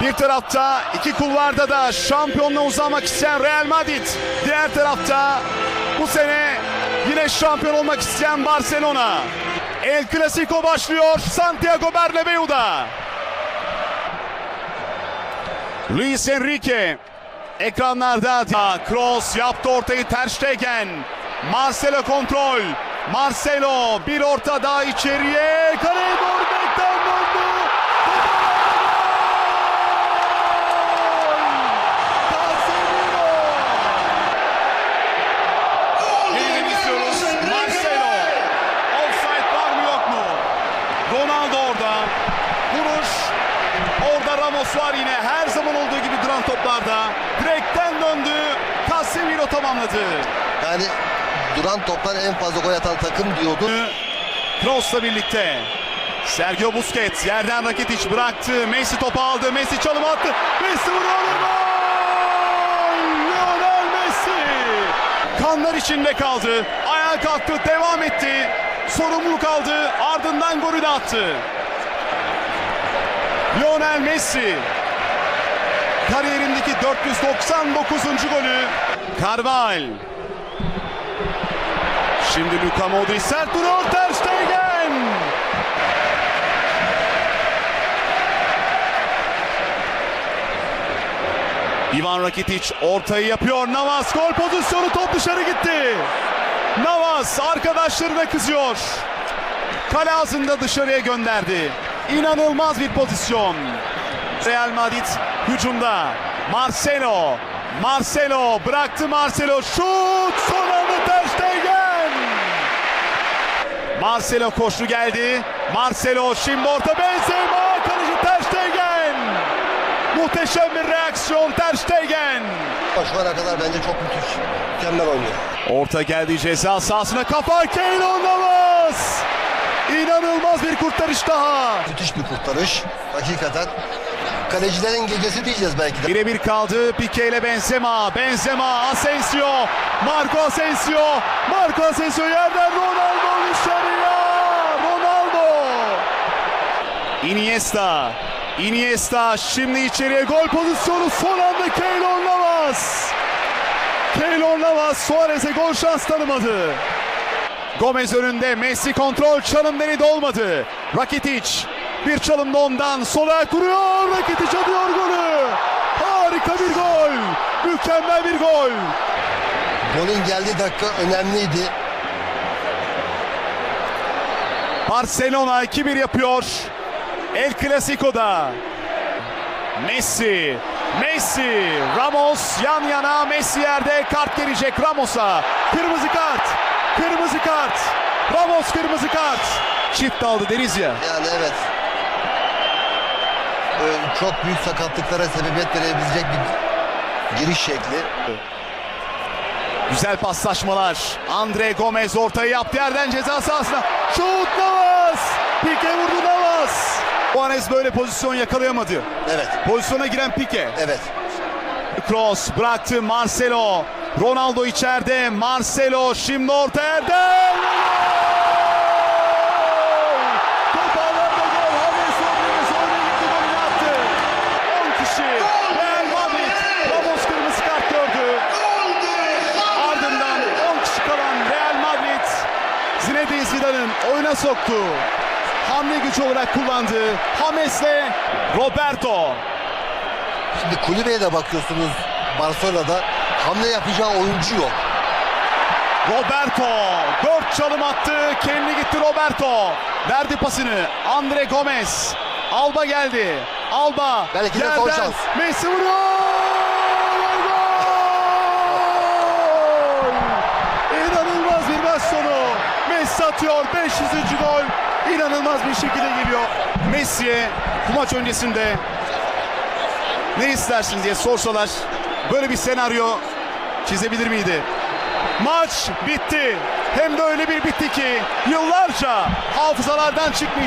Bir tarafta iki kulvarda da şampiyonluğa uzamak isteyen Real Madrid. Diğer tarafta bu sene yine şampiyon olmak isteyen Barcelona. El Clasico başlıyor Santiago Bernabeu'da. Luis Enrique ekranlarda cross yaptı ortayı Ter Stegen. Marcelo kontrol. Marcelo bir orta daha içeriye. Kaleye Ramos var yine. Her zaman olduğu gibi duran toplarda. Direkten döndü. Casemiro tamamladı. Yani duran toplar en fazla gol atan takım diyordu. Kroos'la birlikte. Sergio Busquets yerden Rakitic bıraktı. Messi topu aldı. Messi çalım attı. Messi vuruyor. Gol! Lionel Messi. Kanlar içinde kaldı. Ayağa kalktı. Devam etti. Sorumluluk aldı. Ardından golü de attı. Lionel Messi. Kariyerindeki 499. golü. Carval. Şimdi Luka Modric sert vuruyor Ter Stegen. Ivan Rakitic ortayı yapıyor. Navas gol pozisyonu top dışarı gitti. Navas arkadaşlarına kızıyor. Kale ağzında dışarıya gönderdi. İnanılmaz bir pozisyon. Real Madrid hücumda. Marcelo. Marcelo bıraktı Marcelo. Şut! Son anda Ter Stegen. Marcelo koştu geldi. Marcelo şimdi orta Benzema. Kaleci Ter Stegen. Muhteşem bir reaksiyon Ter Stegen. Ana kadar bence çok müthiş. Mükemmel oynuyor. Orta geldi ceza sahasına kafa Keylor Navas. İnanılmaz bir kurtarış daha. Müthiş bir kurtarış. Hakikaten kalecilerin gecesi diyeceğiz belki de. Birebir kaldı Pique ile Benzema. Benzema, Asensio, Marco Asensio. Marco Asensio yerden Ronaldo dışarıya. Ronaldo. Iniesta. Iniesta şimdi içeriye gol pozisyonu son anda Keylor Navas. Keylor Navas Suarez'e gol şans tanımadı. Gomez önünde Messi kontrol çalım denedi olmadı. Rakitic bir çalımda ondan sola kuruyor. Rakitic atıyor golü. Harika bir gol. Mükemmel bir gol. Golün geldiği dakika önemliydi. Barcelona 2-1 yapıyor. El Clasico'da. Messi, Messi, Ramos yan yana Messi yerde kart gelecek Ramos'a. Kırmızı kart, kırmızı kart. Ramos kırmızı kart. Çift aldı Denizya. Yani evet. Çok büyük sakatlıklara sebebiyet verebilecek bir giriş şekli. Güzel paslaşmalar. Andre Gomez ortayı yaptı yerden ceza sahasına. Şut Navas. Pique vurdu Navas. Juarez böyle pozisyon yakalayamadı. Evet, Pozisyona giren Pique. evet. Cross bıraktı Marcelo. Ronaldo içeride. Marcelo şimdi orta yerden. Top ağlarda gol. James Rodriguez oyuna gitti golünü attı. 10 kişi. Real Madrid. Ramos kırmızı kart gördü. Ardından 10 kişi kalan Real Madrid Zinedine Zidane'ın oyuna soktu. Hamle gücü olarak kullandı. James'le Roberto. Şimdi kulübeye de bakıyorsunuz Barcelona'da hamle yapacağı oyuncu yok. Roberto. Dört çalım attı. Kendi gitti Roberto. Verdi pasını. Andre Gomez. Alba geldi. Alba. Belki de son şans. Messi vuruyor. Gol! İnanılmaz bir maç sonu. Messi atıyor. 500. gol. İnanılmaz bir şekilde geliyor. Messi'ye bu maç öncesinde ne istersin diye sorsalar böyle bir senaryo çizebilir miydi? Maç bitti. Hem de öyle bir bitti ki yıllarca hafızalardan çıkmayacak.